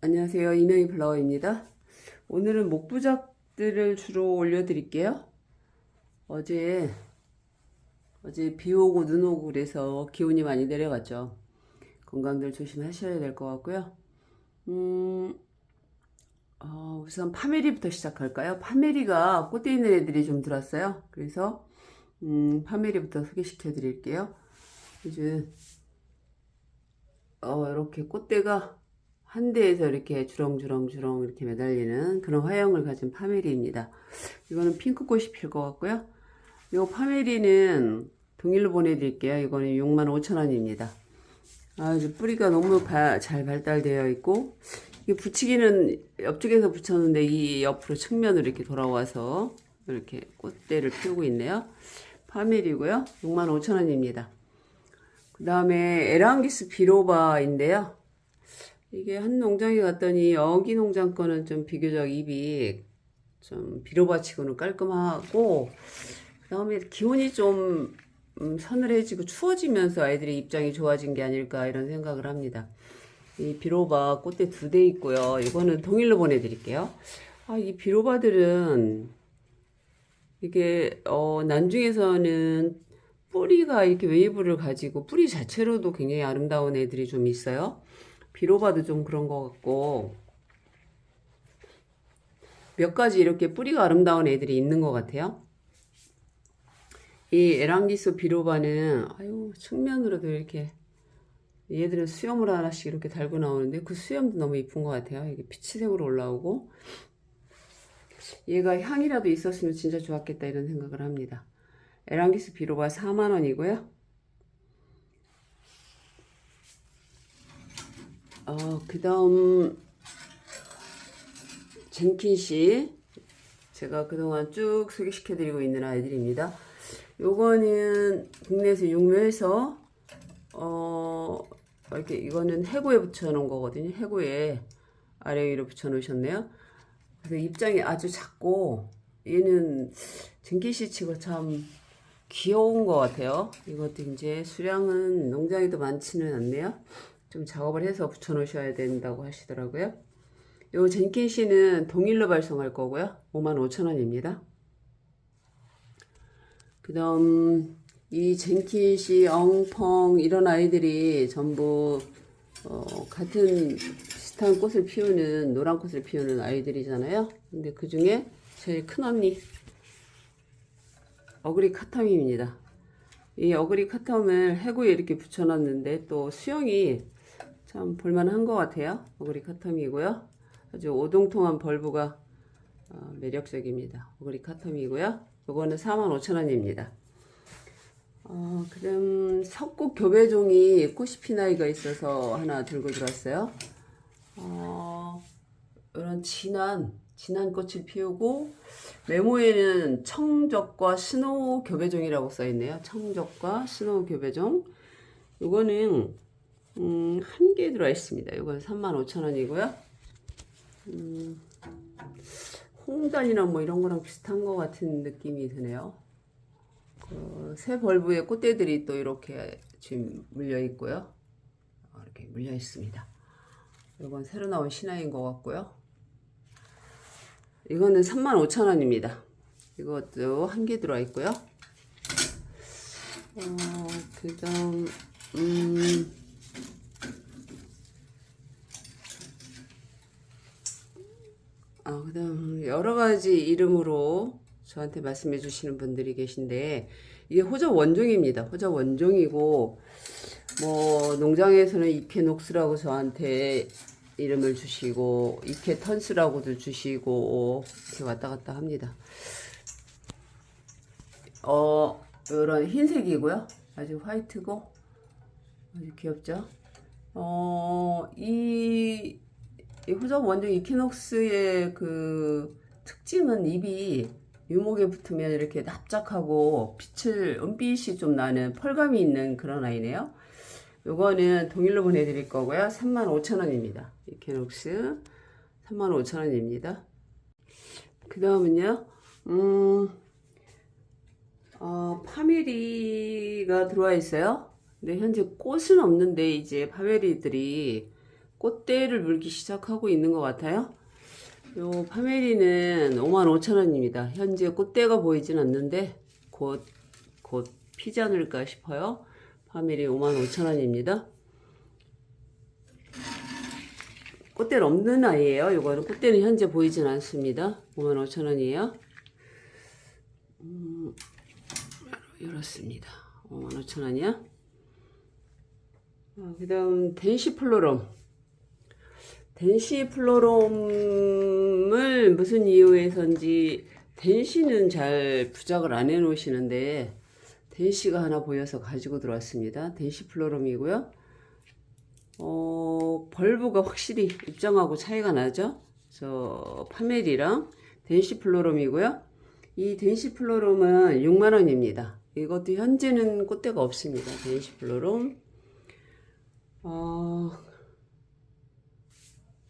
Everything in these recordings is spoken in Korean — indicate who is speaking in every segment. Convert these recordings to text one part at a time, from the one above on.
Speaker 1: 안녕하세요. 이명희 플라워입니다. 오늘은 목부작들을 주로 올려드릴게요. 어제, 어제 비 오고 눈 오고 그래서 기온이 많이 내려갔죠. 건강들 조심하셔야 될 것 같고요. 음, 어, 우선 파메리부터 시작할까요? 파메리가 꽃대 있는 애들이 좀 들었어요. 그래서, 음, 파메리부터 소개시켜 드릴게요. 요즘, 어, 이렇게 꽃대가 한 대에서 이렇게 주렁주렁주렁 이렇게 매달리는 그런 화형을 가진 파메리입니다. 이거는 핑크꽃이 필 것 같고요. 이 파메리는 동일로 보내드릴게요. 이거는 65,000원입니다. 아주 뿌리가 너무 바- 잘 발달되어 있고 이 붙이기는 옆쪽에서 붙였는데 이 옆으로 측면으로 이렇게 돌아와서 이렇게 꽃대를 피우고 있네요. 파메리고요. 65,000원입니다. 그 다음에 에랑기스 비로바인데요. 이게 한 농장에 갔더니 여기 농장 거는 좀 비교적 잎이 좀 비로바치고는 깔끔하고 그 다음에 기온이 좀 음, 서늘해지고 추워지면서 아이들의 입장이 좋아진 게 아닐까 이런 생각을 합니다. 이 비로바 꽃대 두 대 있고요. 이거는 동일로 보내드릴게요. 아, 이 비로바들은 이게 어, 난중에서는 뿌리가 이렇게 웨이브를 가지고 뿌리 자체로도 굉장히 아름다운 애들이 좀 있어요. 비로바도 좀 그런 것 같고 몇 가지 이렇게 뿌리가 아름다운 애들이 있는 것 같아요. 이 에랑기스 비로바는 아유 측면으로도 이렇게 얘들은 수염을 하나씩 이렇게 달고 나오는데 그 수염도 너무 이쁜 것 같아요. 이게 피치색으로 올라오고 얘가 향이라도 있었으면 진짜 좋았겠다 이런 생각을 합니다. 에랑기스 비로바 4만 원이고요. 어, 그 다음, 젠킨씨. 제가 그동안 쭉 소개시켜드리고 있는 아이들입니다. 요거는 국내에서 육묘해서, 어, 이렇게, 이거는 해고에 붙여놓은 거거든요. 해고에 아래 위로 붙여놓으셨네요. 그래서 입장이 아주 작고, 얘는 젠킨씨 치고 참 귀여운 것 같아요. 이것도 이제 수량은 농장에도 많지는 않네요. 좀 작업을 해서 붙여 놓으셔야 된다고 하시더라고요. 요 젠킨 씨는 동일로 발송할 거고요. 55,000원입니다. 그 다음, 이 젠킨 씨, 엉펑, 이런 아이들이 전부, 어, 같은 비슷한 꽃을 피우는, 노란 꽃을 피우는 아이들이잖아요. 근데 그 중에 제일 큰 언니, 어그리 카탐입니다. 이 어그리 카텀을 해구에 이렇게 붙여놨는데 또 수영이 참 볼만한 것 같아요. 어그리 카텀이고요. 아주 오동통한 벌브가 어, 매력적입니다. 어그리 카텀이고요. 요거는 45,000원입니다. 어, 그다음 석국 교배종이 꽃이 핀 아이가 있어서 하나 들고 들어왔어요. 어, 이런 진한 진한 꽃을 피우고 메모에는 청적과 스노우 교배종이라고 써 있네요. 청적과 스노우 교배종. 요거는 음, 한 개 들어 있습니다. 요건 35,000원이고요. 음, 홍단이나 뭐 이런 거랑 비슷한 것 같은 느낌이 드네요. 그, 새 벌브에 꽃대들이 또 이렇게 지금 물려 있고요. 어, 이렇게 물려 있습니다. 이건 새로 나온 신화인 것 같고요. 이거는 35,000원입니다. 이것도 한 개 들어 있고요. 어, 그 다음, 음, 아, 그 다음, 여러 가지 이름으로 저한테 말씀해 주시는 분들이 계신데, 이게 호접 원종입니다. 호접 원종이고, 뭐, 농장에서는 이케녹스라고 저한테 이름을 주시고, 이케턴스라고도 주시고, 이렇게 왔다 갔다 합니다. 어, 이런 흰색이고요. 아주 화이트고, 아주 귀엽죠? 어, 이, 이 호접 원종 이키녹스의 그 특징은 잎이 유목에 붙으면 이렇게 납작하고 빛을, 은빛이 좀 나는 펄감이 있는 그런 아이네요. 요거는 동일로 보내드릴 거고요. 35,000원입니다. 이케녹스 35,000원입니다. 그 다음은요, 음, 어, 파메리가 들어와 있어요. 근데 현재 꽃은 없는데 이제 파메리들이 꽃대를 물기 시작하고 있는 것 같아요. 요 파메리는 55,000원입니다. 현재 꽃대가 보이진 않는데 곧, 곧 피지 않을까 싶어요. 파메리 55,000원입니다. 꽃대는 없는 아이예요. 요거는 꽃대는 현재 보이진 않습니다. 55,000원이에요. 음, 이렇습니다. 55,000원이야. 그 다음 덴시플로롬. 덴시플로롬을 무슨 이유에선지 덴시는 잘 부작을 안 해놓으시는데 덴시가 하나 보여서 가지고 들어왔습니다. 덴시플로롬이고요. 어, 벌브가 확실히 입장하고 차이가 나죠. 저 파멜이랑 덴시플로롬이고요. 이 덴시플로롬은 6만원입니다. 이것도 현재는 꽃대가 없습니다. 덴시플로롬. 어,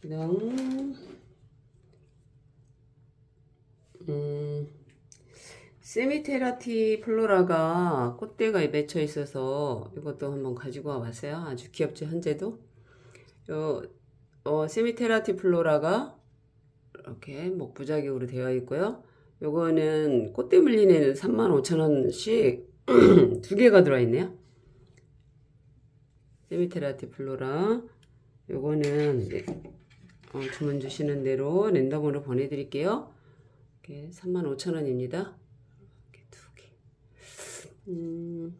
Speaker 1: 그다음 음, 세미테라티 플로라가 꽃대가 맺혀 있어서 이것도 한번 가지고 와봤어요. 아주 귀엽죠, 현재도. 요, 어, 세미테라티 플로라가 이렇게 목부작용으로 되어 있고요. 요거는 꽃대 물린에는 35,000원씩 두 개가 들어있네요. 세미테라티 플로라. 요거는 네, 어, 주문 주시는 대로 랜덤으로 보내드릴게요. 이렇게 35,000원입니다. 이렇게 두 개. 음,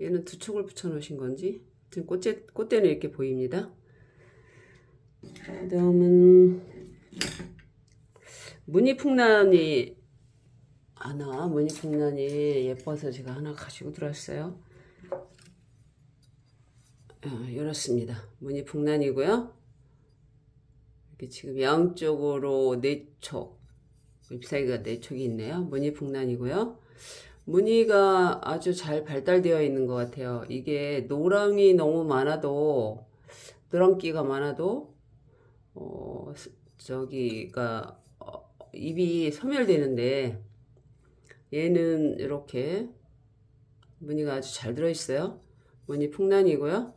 Speaker 1: 얘는 두 촉을 붙여 놓으신 건지. 지금 꽃대, 꽃대는 이렇게 보입니다. 그 다음은 무늬풍란이 하나, 무늬풍란이 예뻐서 제가 하나 가지고 들어왔어요. 어, 이렇습니다. 무늬 풍란이고요. 이렇게 지금 양쪽으로 네 촉, 잎사귀가 네 촉이 있네요. 무늬 풍란이고요. 무늬가 아주 잘 발달되어 있는 것 같아요. 이게 노랑이 너무 많아도 노랑기가 많아도 어, 저기가 어, 잎이 소멸되는데 얘는 이렇게 무늬가 아주 잘 들어 있어요. 무늬 풍란이고요.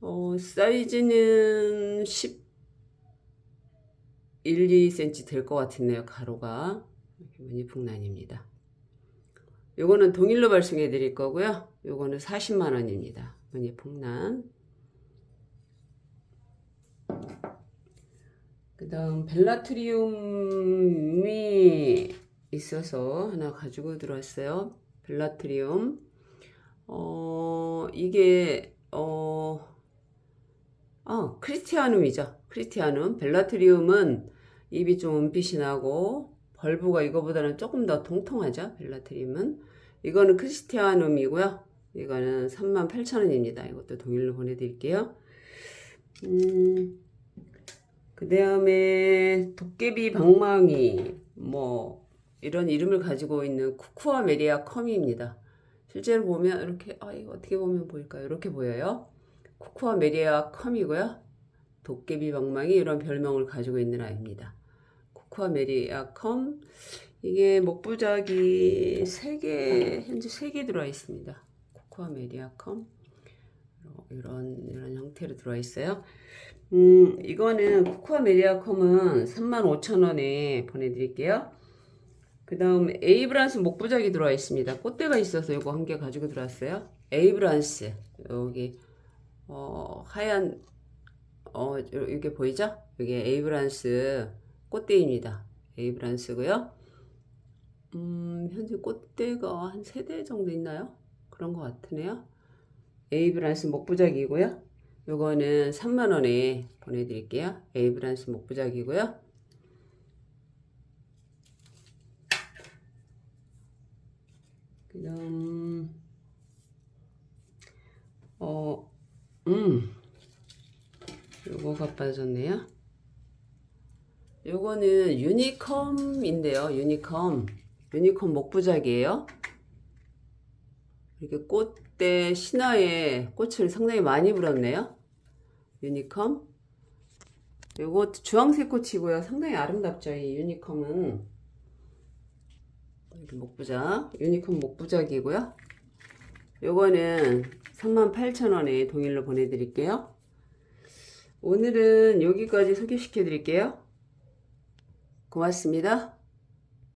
Speaker 1: 어, 사이즈는 10, 1, 2cm 될 것 같네요. 가로가. 이렇게 무늬풍란입니다. 요거는 동일로 발송해 드릴 거고요. 요거는 40만 원입니다. 무늬풍란. 그 다음 벨라트리움이 있어서 하나 가지고 들어왔어요. 벨라트리움. 어, 이게, 어, 아, 크리스티아눔이죠. 크리스티아눔. 벨라트리움은 잎이 좀 은빛이 나고, 벌브가 이거보다는 조금 더 통통하죠. 벨라트리움은. 이거는 크리스티아눔이고요. 이거는 38,000원입니다. 이것도 동일로 보내드릴게요. 음, 그 다음에 도깨비 방망이, 뭐, 이런 이름을 가지고 있는 쿠쿠아 메리아 컴입니다. 실제로 보면 이렇게, 아, 이거 어떻게 보면 보일까요? 이렇게 보여요. 쿠쿠아 메리아 컴이고요. 도깨비 방망이 이런 별명을 가지고 있는 아이입니다. 쿠쿠아 메리아 컴 이게 목부작이 3개 현재 3개 들어와 있습니다. 쿠쿠아 메리아 컴 이런 이런 형태로 들어와 있어요. 음, 이거는 쿠쿠아 메리아 컴은 35,000원에 보내 드릴게요. 그 다음 에이브란스 목부작이 들어와 있습니다. 꽃대가 있어서 이거 한 개 가지고 들어왔어요. 에이브란스 여기 어, 하얀 어, 이게 보이죠? 이게 에이브란스 꽃대입니다. 에이브란스고요. 음, 현재 꽃대가 한세대 정도 있나요? 그런 것 같으네요. 에이브란스 목부작이고요. 요거는 3만원에 보내드릴게요. 에이브란스 목부작이고요. 그 다음, 어, 음, 요거가 빠졌네요. 요거는 유니컴인데요. 유니컴. 유니컴 목부작이에요. 이렇게 꽃대 신화에 꽃을 상당히 많이 불었네요. 유니컴. 요거 주황색 꽃이고요. 상당히 아름답죠. 이 유니컴은. 이렇게 목부작. 유니컴 목부작이고요. 요거는 38,000원에 동일로 보내드릴게요. 오늘은 여기까지 소개시켜 드릴게요. 고맙습니다.